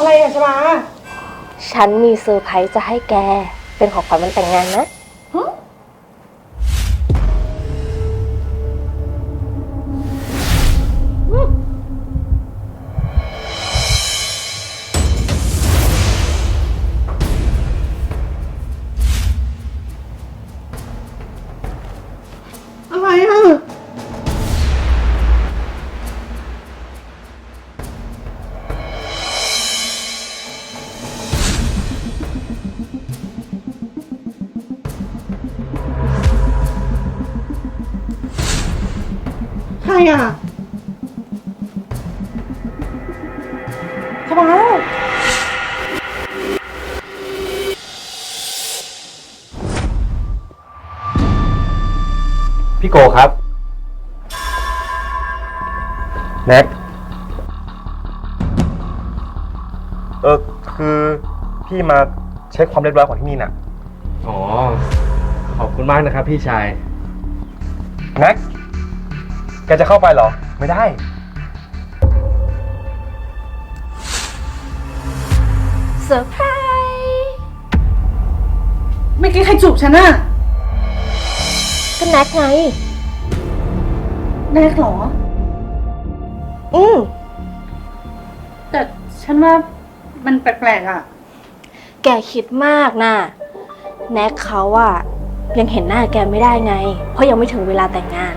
อะไรอะชบา ฉันมีเซอร์ไพรส์จะให้แก เป็นของขวัญวันแต่งงานนะ ฮะ ชบาพี่โกครับ แน็กเออคือพี่มาเช็คความเรียบร้อยของที่นี่น่ะ อ๋อ ขอบคุณมากนะครับพี่ชาย แน็กแกจะเข้าไปเหรอ ไม่ได้ ซอร์ไพรส์เมื่อกี้ใครจูบฉันอะก็แน็กไงแนกเหรอ อืมแต่ฉันว่ามันแปลกๆอะ แกคิดมากนะแน็กเขาอะยังเห็นหน้าแกไม่ได้ไง เพราะยังไม่ถึงเวลาแต่งงาน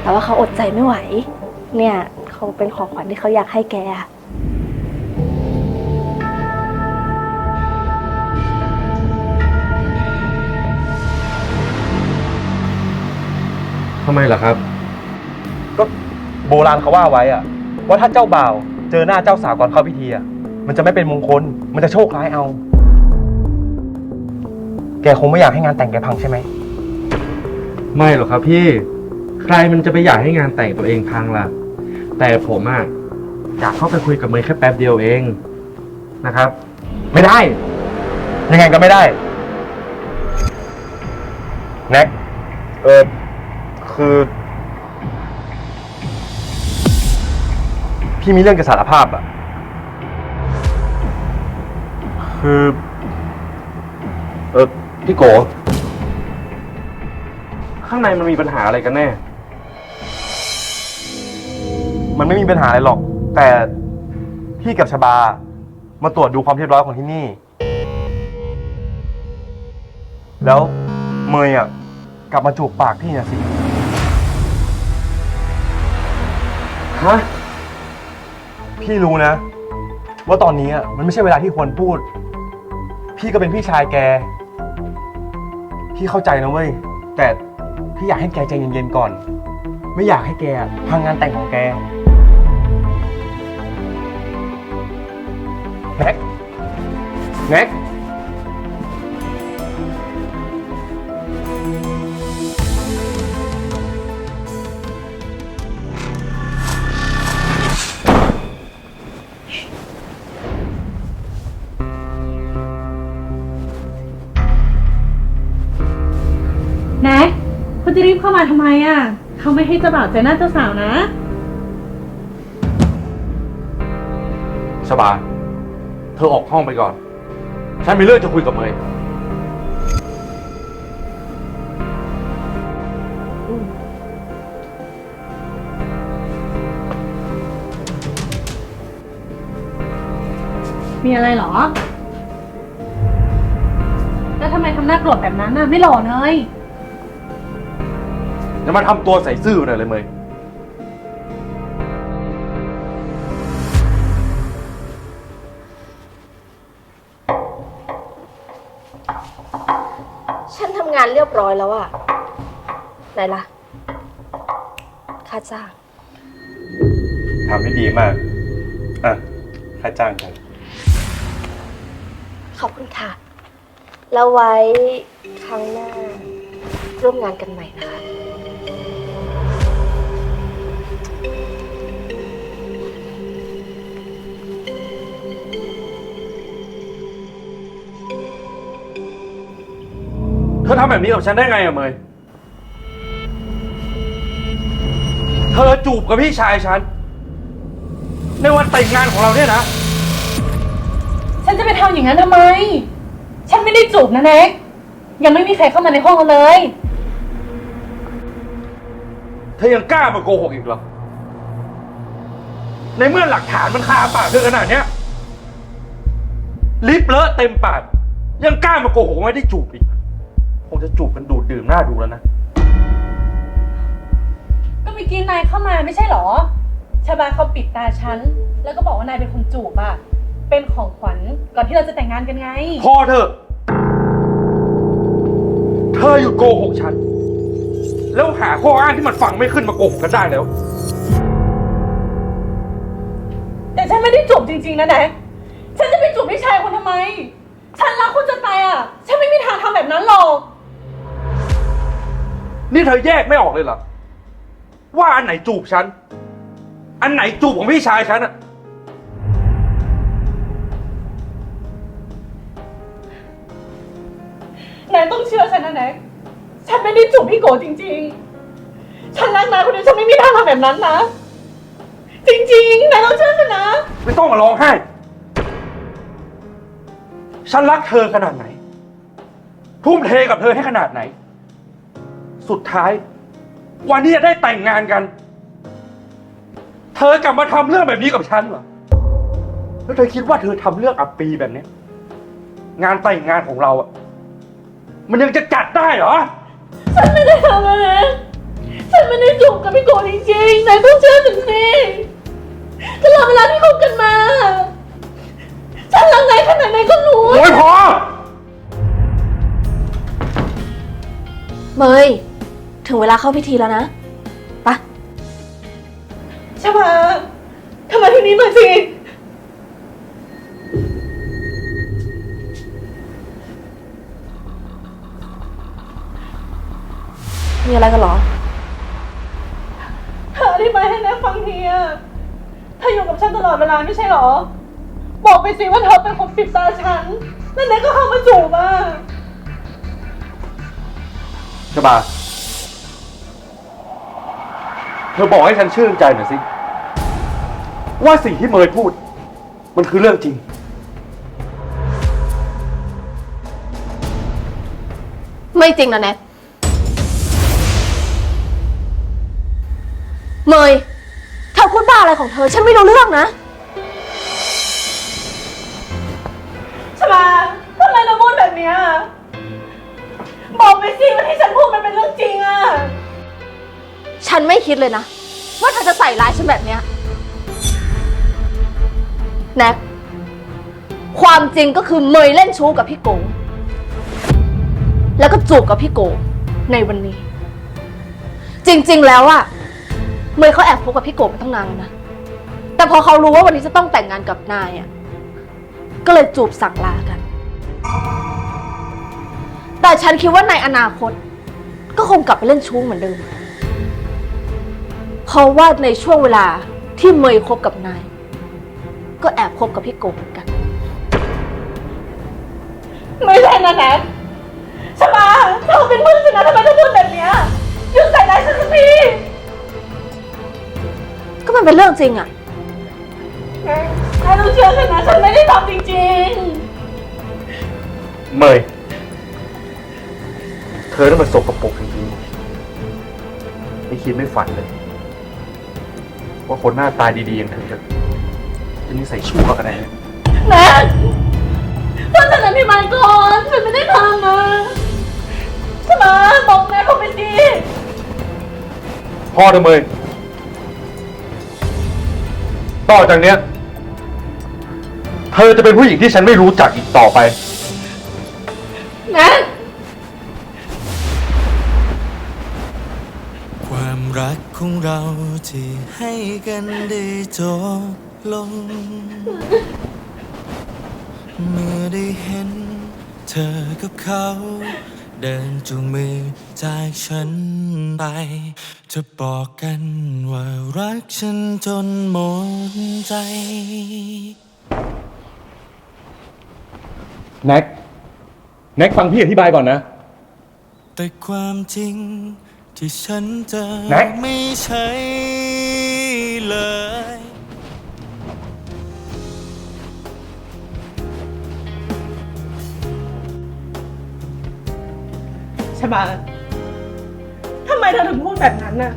แต่ว่าเขาอดใจไม่ไหว เนี่ยเขาเป็นของขวัญที่เขาอยากให้แกอะ ทำไมล่ะครับ ก็โบราณเขาว่าไว้อะว่าถ้าเจ้าบ่าว เจอหน้าเจ้าสาวก่อนเข้าพิธีอะมันจะไม่เป็นมงคล มันจะโชคร้ายเอา แกคงไม่อยากให้งานแต่งแกพังใช่ไหม ไม่หรอกครับพี่ ใครมันจะไปอยากให้งานแต่งตัวเองพังล่ะ แต่ผมอะอยากเข้าไปคุยกับเมย์แค่แป๊บเดียวเองนะครับ ไม่ได้ ยังไงก็ไม่ได้ แน็กเออ คือ พี่มีเรื่องจะสารภาพอะคือ เออพี่โก ข้างในมันมีปัญหาอะไรกันแน่ มันไม่มีปัญหาอะไรหรอก แต่พี่กับชบา มาตรวจดูความเรียบร้อยของที่นี่ แล้วเมย์อะ กลับมาจูบปากพี่นะสิ ฮะ พี่รู้นะ ว่าตอนนี้อะมันไม่ใช่เวลาที่ควรพูด พี่ก็เป็นพี่ชายแก พี่เข้าใจนะเว้ย แต่พี่อยากให้แกใจเย็นๆก่อน ไม่อยากให้แกพังงานแต่งของแกแน็กแน็ก คุณจะรีบเข้ามาทำไมอะ เขาไม่ให้เจ้าบ่าวเจอหน้าเจ้าสาวนะชบาเธอออกห้องไปก่อน ฉันมีเรื่องจะคุยกับเมย์มีอะไรเหรอ แล้วทำไมทำหน้าโกรธแบบนั้นน่ะ ไม่หล่อเลย อย่ามาทำตัวใส่ซื่อหน่อยเลยเมย์ฉันทำงานเรียบร้อยแล้วอะไหนล่ะ ค่าจ้าง ทำได้ดีมาก อะ ค่าจ้างกันขอบคุณค่ะ แล้วไว้ครั้งหน้า ร่วมงานกันใหม่นะคะ เธอทำแบบนี้กับฉันได้ไงอะเมย์เธอจูบกับพี่ชายฉัน ในวันแต่งงานของเราเนี่ยนะ ฉันจะไปทำอย่างนั้นทำไม ฉันไม่ได้จูบนะแน็กยังไม่มีใครเข้ามาในห้องเราเลย เธอยังกล้ามาโกหกอีกเหรอ ในเมื่อหลักฐานมันคาปากเธอขนาดเนี้ยลิปเลอะเต็มปากยังกล้ามาโกหกว่าไม่ได้จูบอีกค งจะจูบกันดูดดื่มหน้าดูแล้วนะ ก็เมื่อกี้นายเข้ามาไม่ใช่เหรอ ชาบาเขาปิดตาฉัน แล้วก็บอกว่านายเป็นคนจูบอะเป็นของขวัญก่อนที่เราจะแต่งงานกันไง พอเถอะ เธอหยุดโกหกฉัน แล้วหาข้ออ้างที่มันฟังไม่ขึ้นมาโกหกกันได้แล้ว แต่ฉันไม่ได้จูบจริง ๆ นะแน็กฉันจะไปจูบพี่ชายคนทำไม ฉันรักคุณจะตายอะฉันไม่มีทางทำแบบนั้นหรอก นี่เธอแยกไม่ออกเลยเหรอ ว่าอันไหนจูบฉัน อันไหนจูบของพี่ชายฉันอะนายต้องเชื่อฉันนะแน็กฉันไม่ได้จูบพี่โกจริง ๆ ฉันรักนายคนเดียวฉันไม่มีทางทำแบบนั้นนะ จริงๆนายต้องเชื่อฉันนะ ไม่ต้องมาร้องไห้ ฉันรักเธอขนาดไหน ทุ่มเทกับเธอให้ขนาดไหน สุดท้าย วันที่จะได้แต่งงานกัน เธอกลับมาทำเรื่องแบบนี้กับฉันเหรอ แล้วเธอคิดว่าเธอทำเรื่องอับปีแบบเนี้ยงานแต่งงานของเราอะมันยังจะจัดได้เหรอ ฉันไม่ได้ทำอะไร ฉันไม่ได้จูบกับพี่โกจริงๆนายต้องเชื่อฉันสิตลอดเวลาที่คบกันมา ฉันรักนายขนาดไหนก็รู้ โอ้ยพอ เมย ถึงเวลาเข้าพิธีแล้วนะไปะใช่ปะทำไมาที่นี้หน่อยสิ มีอะไรกันเหรอ เธออธิบายให้แนกฟังทีอะเธออยู่กับฉันตลอดเวลาไม่ใช่เหรอ บอกไปสิว่าเธอเป็นคนปิดตาฉัน แล้วแนกก็เข้ามาจูบอะ ชบา เธอบอกให้ฉันชื่นใจหน่อยสิ ว่าสิ่งที่เมยพูด มันคือเรื่องจริง ไม่จริงนะแน็กเมยเธอพูดบ้าอะไรของเธอ ฉันไม่รู้เรื่องนะใช่ปะทำไมเราพูดแบบเนี้ยบอกไปสิว่าที่ฉันพูดมันเป็นเรื่องจริงอะ ฉันไม่คิดเลยนะ ว่าเธอจะใส่ร้ายฉันแบบเนี้ยแน็กความจริงก็คือเมยเล่นชู้กับพี่โก แล้วก็จูบกับพี่โก ในวันนี้ จริง ๆ แล้วอะเมยเขาแอบพบกับพี่โกมาตั้งนานแล้วนะ แต่พอเขารู้ว่าวันนี้จะต้องแต่งงานกับนายอะก็เลยจูบสั่งลากัน แต่ฉันคิดว่าในอนาคต ก็คงกลับไปเล่นชู้เหมือนเดิม เพราะว่าในช่วงเวลาที่เมยคบกับนาย ก็แอบคบกับพี่โกเหมือนกัน ไม่ใช่นะแนทใช่ปะเธอเป็นเพื่อนฉันนะทำไมต้องพูดแบบเนี้ยหยุดใส่ร้ายฉันสักทีก็มันเป็นเรื่องจริงอะนายต้องเชื่อฉันนะฉันไม่ได้ทำจริงเมย เธอนั้นมันสกปรกจริงๆไม่คิดไม่ฝันเลย ว่าคนหน้าตาดีๆอย่างเธอจะจะนิสัยชั่วขนาดนี้ๆแนทเพราะฉันอธิบายก่อนฉันไม่ได้ทำนะใช่ปะบอกแม่เขาไปสิพ่อเธอเมยต่อจากเนี้ย เธอจะเป็นผู้หญิงที่ฉันไม่รู้จักอีกต่อไปแนทความ ของเราที่ให้กันได้จบลง เมื่อได้เห็น เธอกับเขา เดินจูงมือจากฉันไป จะบอกกันว่ารักฉันจนหมดใจแน็ก แน็กฟังพี่อธิบายก่อนนะ แต่ความจริง ที่ฉันจะไม่ใช่เลย ใช่ทำไมเธอถึงพูดแบบนั้นน่ะ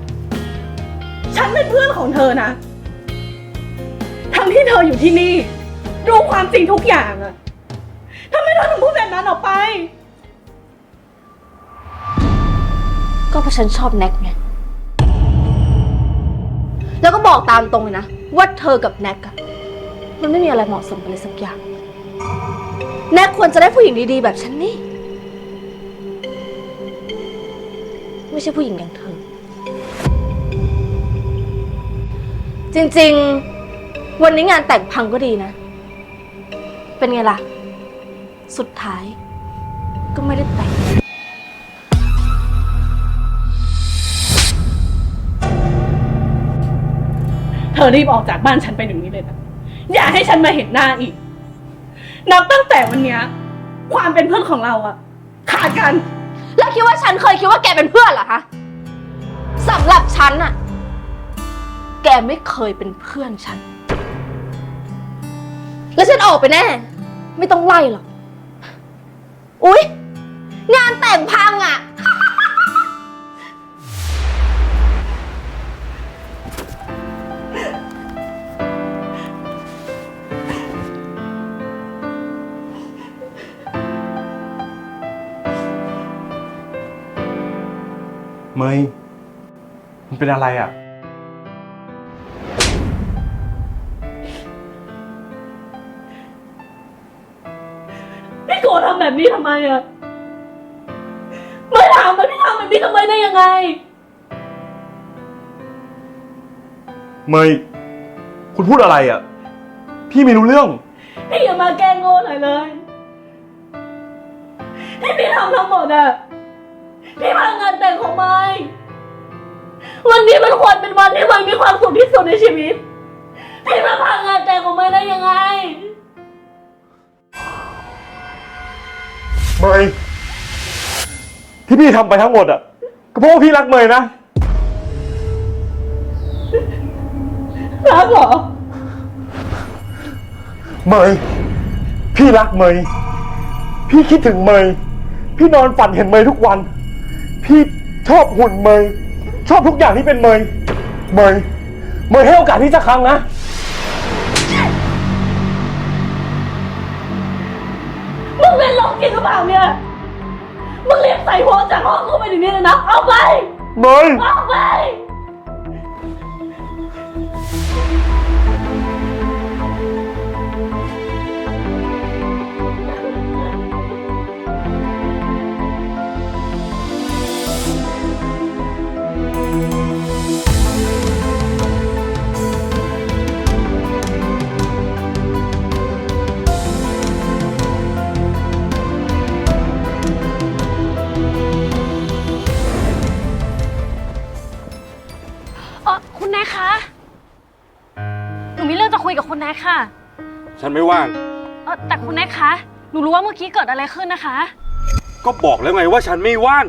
ฉันเป็นเพื่อนของเธอนะ ทั้งที่เธออยู่ที่นี่ รู้ความจริงทุกอย่างอะทำไมเธอถึงพูดแบบนั้นออกไป ก็เพราะฉันชอบแน็กไง แล้วก็บอกตามตรงเลยนะ ว่าเธอกับแน็กอะมันไม่มีอะไรเหมาะสมกันเลยสักอย่าง แน็กควรจะได้ผู้หญิงดีๆ แบบฉันนี่ ไม่ใช่ผู้หญิงอย่างเธอ จริงๆ วันนี้งานแต่งพังก็ดีนะ เป็นไงล่ะ สุดท้ายก็ไม่ได้แต่ง อรีบออกจากบ้านฉันไปหนึ่งนี้เลยนะอย่าให้ฉันมาเห็นหน้าอีก นับตั้งแต่วันเนี้ยความเป็นเพื่อนของเราอะขาดกัน แล้วคิดว่าฉันเคยคิดว่าแกเป็นเพื่อนเหรอคะสำหรับฉันอะแกไม่เคยเป็นเพื่อนฉัน แล้วฉันออกไปแน่ ไม่ต้องไล่หรอก อุ๊ย งานแต่งพังอะ เมยมันเป็นอะไรอะ พี่โกรธทำแบบนี้ทำไมอะไม่ถามเลยพี่ทำแบบนี้ทำไมได้ยังไง เมยคุณพูดอะไรอะ พี่ไม่รู้เรื่อง พี่อย่ามาแกล้งโง่หน่อยเลยที่พี่ทำทั้งหมดอะ พี่พังงานแต่งของไม้วันนี้มันควรเป็นวันที่ไม้มีความสุขที่สุดในชีวิต พี่มาพังงานแต่งของไม้ได้ยังไง เมยที่พี่ทำไปทั้งหมดอะก็เพราะว่าพี่รักเมยนะ รักเหรอ เมยพี่รักเมยพี่คิดถึงเมยพี่นอนฝันเห็นเมยทุกวัน พี่ชอบหุ่นเมยชอบทุกอย่างที่เป็นเมยเมยเมยให้โอกาสพี่สักครั้งนะ มึงเป็นโรคจิตหรือเปล่าเนี่ย มึงเรียกใส่หัวจากห้องเข้าไปถึงนี้เลยนะ เอาไป เมย เอาไป อคุณแนกคะ หนูมีเรื่องจะคุยกับคุณแนกค่ะ ฉันไม่ว่าง เออแต่คุณแนกคะ หนูรู้ว่าเมื่อกี้เกิดอะไรขึ้นนะคะ ก็บอกแล้วไงว่าฉันไม่ว่าง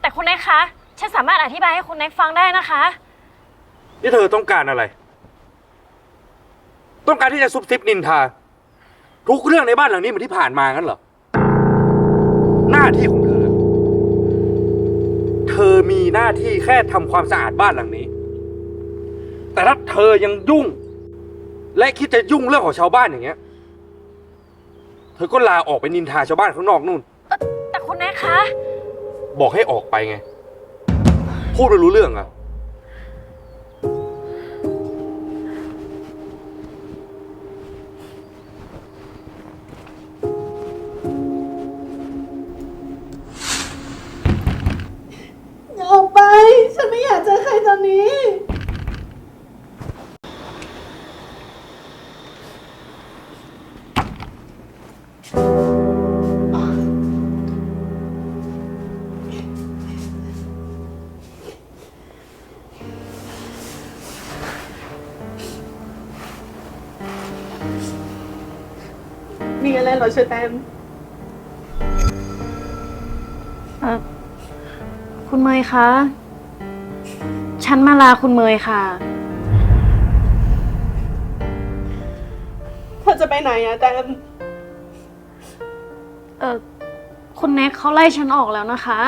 แต่คุณแนกคะ ฉันสามารถอธิบายให้คุณแนกฟังได้นะคะ นี่เธอต้องการอะไร ต้องการที่จะซุบซิบนินทา ทุกเรื่องในบ้านหลังนี้เหมือนที่ผ่านมางั้นเหรอ หน้าที่ของเธอ เธอมีหน้าที่แค่ทำความสะอาดบ้านหลังนี้ แต่ถ้าเธอยังยุ่ง และคิดจะยุ่งเรื่องของชาวบ้านอย่างเงี้ย เธอก็ลาออกไปนินทาชาวบ้านข้างนอกนู่นเอ่อแต่คุณแนกคะ บอกให้ออกไปไง พูดไม่รู้เรื่องอะ รเหรอเชอแตมคุณเมยคะ ฉันมาลาคุณเมยค่ะ เธอจะไปไหนอะแตมเออคุณแน็กเขาไล่ฉันออกแล้วนะคะ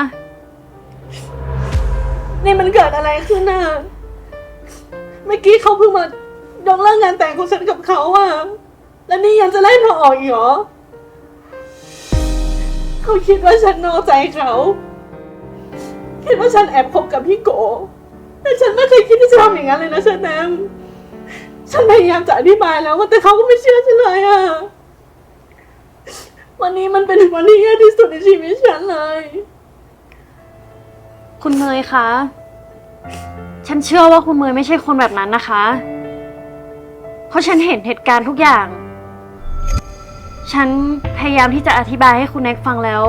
นี่มันเกิดอะไรขึ้นน่ะเมื่อกี้เขาเพิ่งมายกเลิกงานแต่งของฉันกับเขาอะแล้วนี่ยังจะไล่เธอออกอีกเหรอ เขาคิดว่าฉันนอกใจเขา คิดว่าฉันแอบคบกับพี่โก แต่ฉันไม่เคยคิดที่จะทำอย่างนั้นเลยนะเชอแนมฉันพยายามจะอธิบายแล้วว่าแต่เขาก็ไม่เชื่อฉันเลยอะวันนี้มันเป็นวันที่แย่ที่สุดในชีวิตฉันเลย คุณเมยคะ ฉันเชื่อว่าคุณเมยไม่ใช่คนแบบนั้นนะคะ เพราะฉันเห็นเหตุการณ์ทุกอย่าง ฉันพยายามที่จะอธิบายให้คุณแน็กฟังแล้ว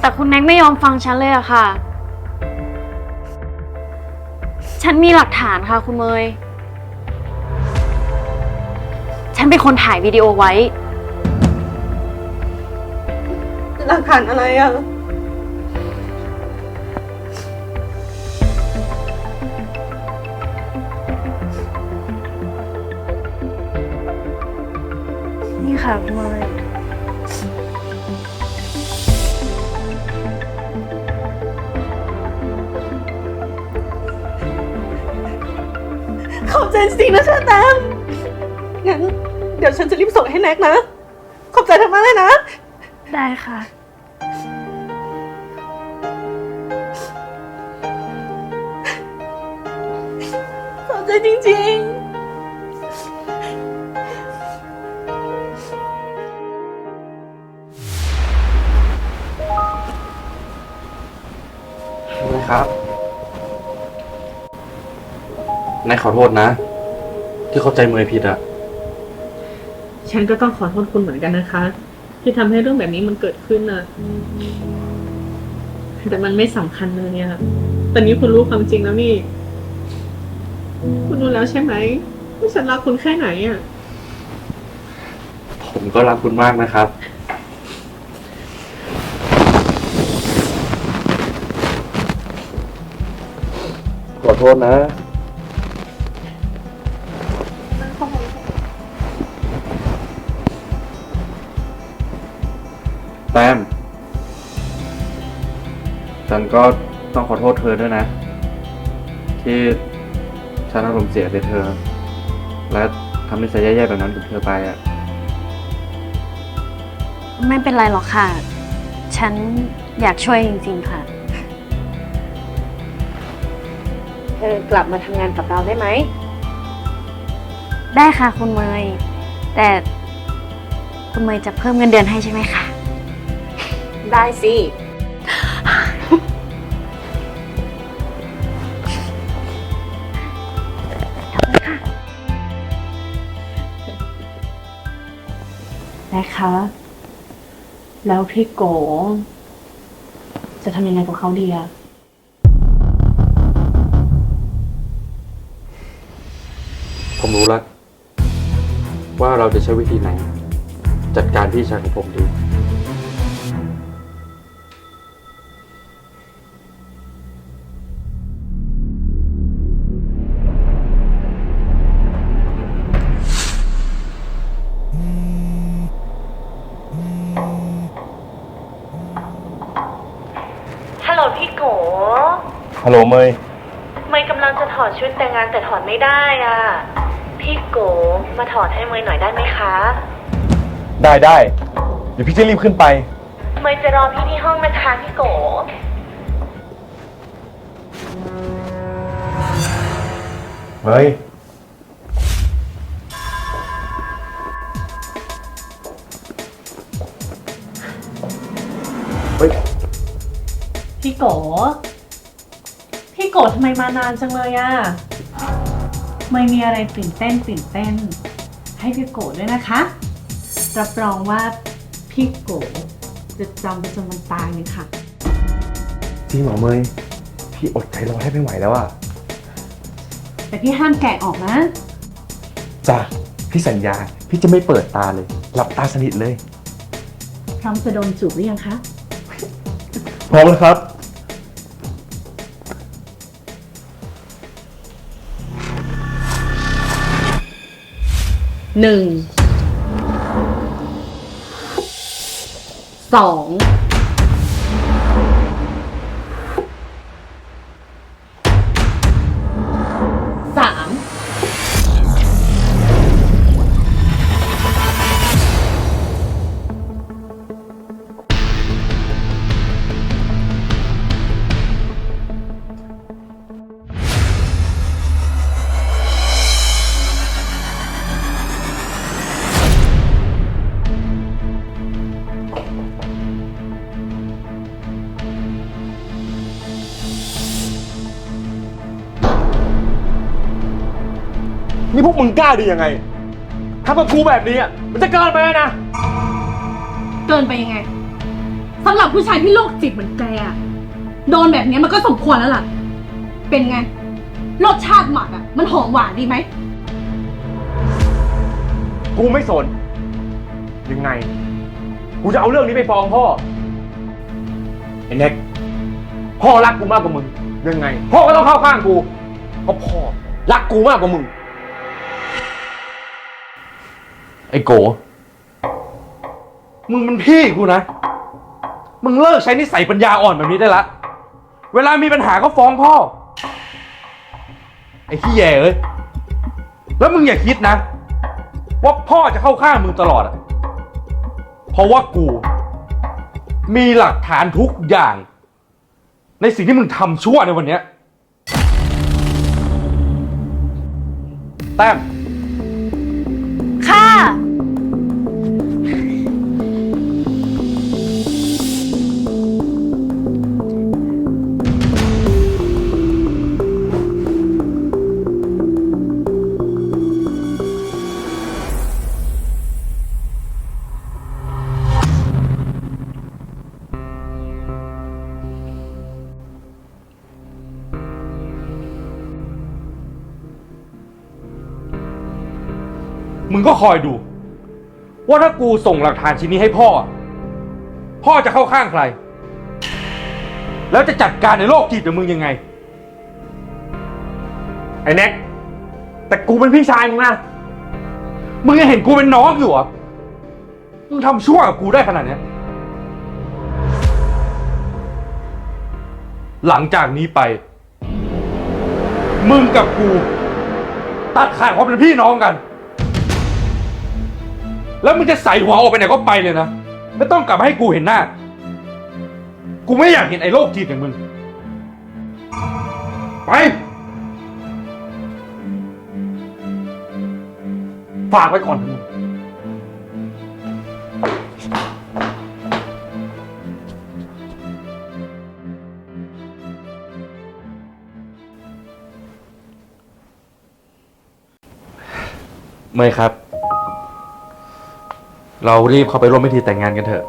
แต่คุณแน็กไม่ยอมฟังฉันเลยอะค่ะ ฉันมีหลักฐานค่ะคุณเมย ฉันเป็นคนถ่ายวิดีโอไว้ หลักฐานอะไรอะนี่ค่ะคุณเมย นะเชอแตมงั้นเดี๋ยวฉันจะรีบส่งให้แน็กนะ ขอบใจเธอมากเลยนะ ได้ค่ะ ขอบใจจริงนะครับนายขอโทษนะ ที่เข้าใจเมยผิดอะๆฉันก็ต้องขอโทษคุณเหมือนกันนะคะ ที่ทำให้เรื่องแบบนี้มันเกิดขึ้นนะแต่มันไม่สำคัญเลยอะตอนนี้คุณรู้ความจริงแล้วนี่ คุณรู้แล้วใช่ไหมว่าฉันรักคุณแค่ไหนอะผมก็รักคุณมากนะครับ ขอโทษนะ ฉันก็ต้องขอโทษเธอด้วยนะ ที่ฉันอารมณ์เสียใส่เธอ และทำนิสัยแย่ๆแบบนั้นกับเธอไปอะ ไม่เป็นไรหรอกค่ะ ฉันอยากช่วยจริง ๆ ค่ะ เธอกลับมาทำงานกับเราได้ไหม ได้ค่ะคุณเมย แต่คุณเมยจะเพิ่มเงินเดือนให้ใช่ไหมคะ ได้สิ นะคะ แล้วพี่โก จะทำยังไงกับเขาดีอะผมรู้แล้วว่าเราจะใช้วิธีไหน จัดการพี่ชายของผมดี ฮัลโหลเมยเมย์กำลังจะถอดชุดแต่งงานแต่ถอดไม่ได้อะ พี่โกมาถอดให้เมย์หน่อยได้ไหมคะ ได้ได้เดี๋ยวพี่จะรีบขึ้นไป เมย์จะรอพี่ที่ห้องนะคะพี่โกเฮ้ยเฮ้ย พี่โกพี่ โกทำไมมานานจังเลยอะไม่มีอะไรตื่นเต้นตื่นเต้น ให้พี่โกด้วยนะคะ รับรองว่าพี่โกจะจำไปจนวันตายเลยค่ะ จริงเหรอเมยพี่อดใจรอแทบไม่ไหวแล้วอะแต่พี่ห้ามแกะออกนะ จ้ะพี่สัญญาพี่จะไม่เปิดตาเลย หลับตาสนิทเลย พร้อมจะโดนจูบหรือยังคะ พร้อมแล้วครับ หนึ่งสอง กมึงกล้าดียังไงทำกับกูแบบนี้อะมันจะเกินไปแล้วนะ เกินไปยังไงสำหรับผู้ชายที่โรคจิตเหมือนแกอะโดนแบบนี้มันก็สมควรแล้วล่ะ เป็นไง รสชาติหมักอะมันหอมหวานดีไหม กูไม่สน ยังไง กูจะเอาเรื่องนี้ไปฟ้องพ่อไอ้เน็กพ่อรักกูมากกว่ามึง ยังไง พ่อก็ต้องเข้าข้างกูเพราะพ่อรักกูมากกว่ามึง ไอ้โก มึงเป็นพี่กูนะ มึงเลิกใช้นิสัยปัญญาอ่อนแบบนี้ได้ละ เวลามีปัญหาก็ฟ้องพ่อ ไอ้ขี้แย่เอ้ย แล้วมึงอย่าคิดนะ ว่าพ่อจะเข้าข้างมึงตลอดอะเพราะว่ากู มีหลักฐานทุกอย่าง ในสิ่งที่มึงทำชั่วในวันเนี้ยแต้ม ค่ะ ก็คอยดู ว่าถ้ากูส่งหลักฐานชิ้นนี้ให้พ่อ พ่อจะเข้าข้างใคร แล้วจะจัดการในโลกจิตของมึงยังไง ไอ้เน็ก แต่กูเป็นพี่ชายมึงนะ มึงยังเห็นกูเป็นน้องอยู่เหรอ มึงทำชั่วกับกูได้ขนาดเนี้ยหลังจากนี้ไป มึงกับกู ตัดขาดความเป็นพี่น้องกัน แล้วมึงจะใส่หัวออกไปไหนก็ไปเลยนะ ไม่ต้องกลับมาให้กูเห็นหน้า กูไม่อยากเห็นไอ้โรคจิตอย่างมึง ไป ฝากไว้ก่อนเถอะมึงเมย์ครับ เรารีบเข้าไปร่วมพิธีแต่งงานกันเถอะ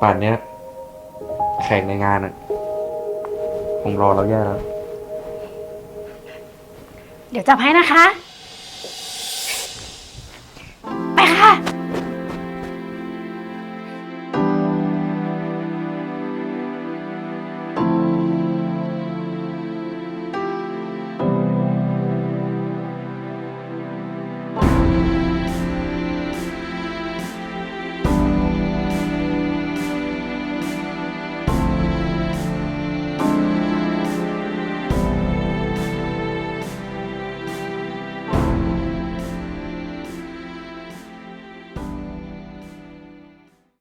ป่านเนี้ยแขกในงานอะคงรอเราแย่แล้ว เดี๋ยวจับให้นะคะ